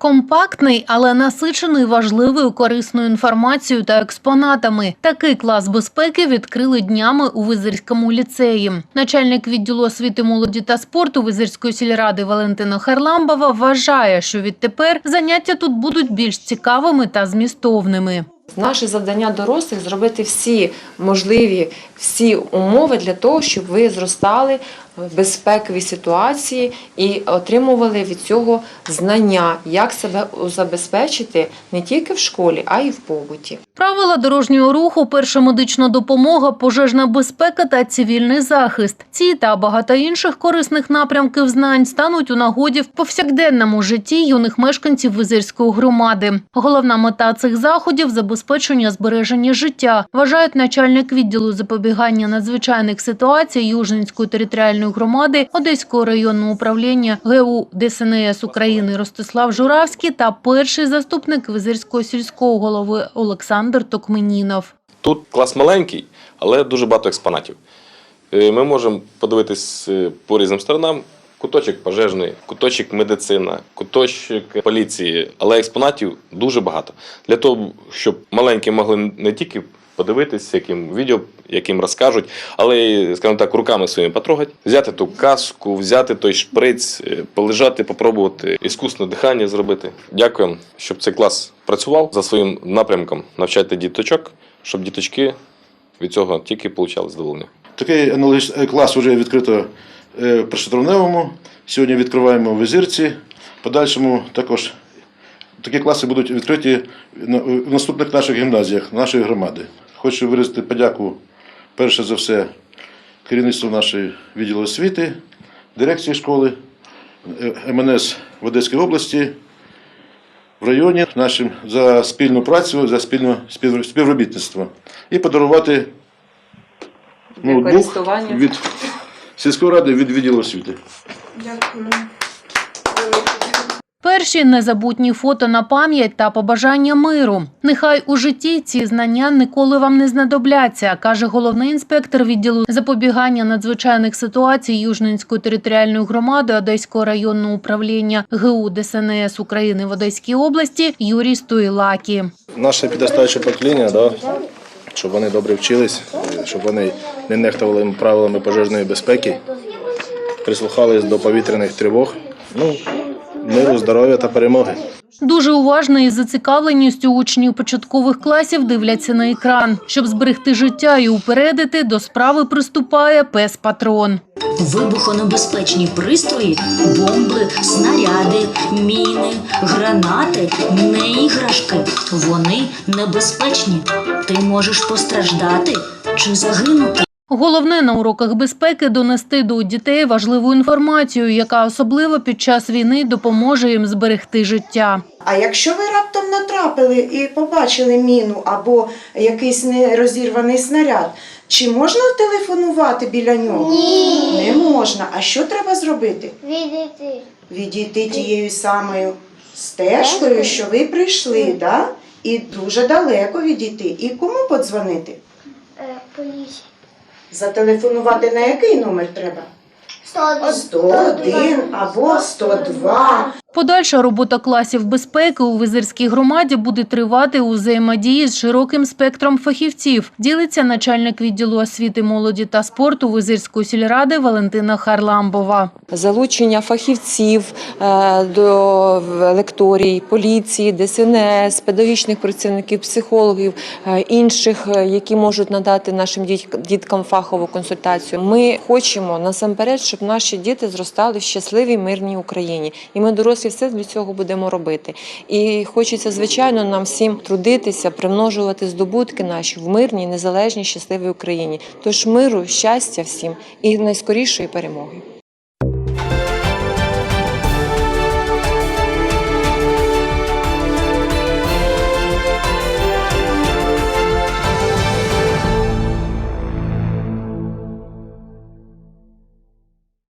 Компактний, але насичений важливою корисною інформацією та експонатами. Такий клас безпеки відкрили днями у Визирському ліцеї. Начальник відділу освіти молоді та спорту Визирської сільради Валентина Харламбова вважає, що відтепер заняття тут будуть більш цікавими та змістовними. Наше завдання дорослих зробити всі можливі всі умови для того, щоб ви зростали в безпековій ситуації і отримували від цього знання, як себе забезпечити не тільки в школі, а й в побуті. Правила дорожнього руху, перша медична допомога, пожежна безпека та цивільний захист. Ці та багато інших корисних напрямків знань стануть у нагоді в повсякденному житті юних мешканців Визирської громади. Головна мета цих заходів забезпечення збереження життя, вважають начальник відділу запобігання надзвичайних ситуацій Южненської територіальної громади Одеського районного управління ГУ ДСНС України Ростислав Журавський та перший заступник Визирського сільського голови Олександр Токменінов. Тут клас маленький, але дуже багато експонатів. Е, Ми можемо подивитись е, по різним сторонам. Куточок пожежний, куточок медицина, куточок поліції, але експонатів дуже багато. Для того, щоб маленькі могли не тільки подивитись, яким відео, яким розкажуть, але скажімо так, руками своїми потрогати, взяти ту каску, взяти той шприц, е, полежати, попробувати іскусне дихання зробити. Дякуємо, щоб цей клас працював за своїм напрямком, навчати діточок, щоб діточки від цього тільки отримали задоволення. Такий аналогічний клас вже відкрито е, в Сьогодні відкриваємо в Визирці. В Подальшому також такі класи будуть відкриті в наступних наших гімназіях нашої громади. Хочу виразити подяку перше за все керівництву нашої відділу освіти, дирекції школи, е, МНС в Одеській області, в районі нашим за спільну працю, за спільне спів- співробітництво. І подарувати ноутбук від сільської ради від відділу освіти. Перші незабутні фото на пам'ять та побажання миру. Нехай у житті ці знання ніколи вам не знадобляться, каже головний інспектор відділу запобігання надзвичайних ситуацій Южненської територіальної громади Одеського районного управління ГУ ДСНС України в Одеській області Юрій Стоїлакі. наше підростаюче покоління, да, щоб вони добре вчились, щоб вони не нехтували правилами пожежної безпеки, прислухались до повітряних тривог. Ну, миру, здоров'я та перемоги. Дуже уважно і зацікавленістю учнів початкових класів дивляться на екран. Щоб зберегти життя і упередити, до справи приступає пес-патрон. Вибухонебезпечні пристрої, бомби, снаряди, міни, гранати не іграшки. Вони небезпечні. Ти можеш постраждати чи загинути. Головне на уроках безпеки донести до дітей важливу інформацію, яка особливо під час війни допоможе їм зберегти життя. А якщо ви раптом натрапили і побачили міну або якийсь нерозірваний снаряд, чи можна телефонувати біля нього? Ні. Не можна. А що треба зробити? Відійти. Відійти тією самою стежкою, що ви прийшли, да? і дуже далеко відійти. І кому подзвонити? Е, поліція. Зателефонувати на який номер треба? 101 або 102. Подальша робота класів безпеки у Визирській громаді буде тривати у взаємодії з широким спектром фахівців. Ділиться начальник відділу освіти, молоді та спорту Визирської сільради Валентина Харламбова. Залучення фахівців е, до лекторій, поліції, ДСНС, педагогічних працівників, психологів, е, інших, е, які можуть надати нашим діткам фахову консультацію. Ми хочемо насамперед, щоб наші діти зростали в щасливій мирній Україні, і ми дорослі все для цього будемо робити. І хочеться, звичайно, нам всім трудитися, примножувати здобутки наші в мирній, незалежній, щасливій Україні. Тож миру, щастя всім і найскорішої перемоги.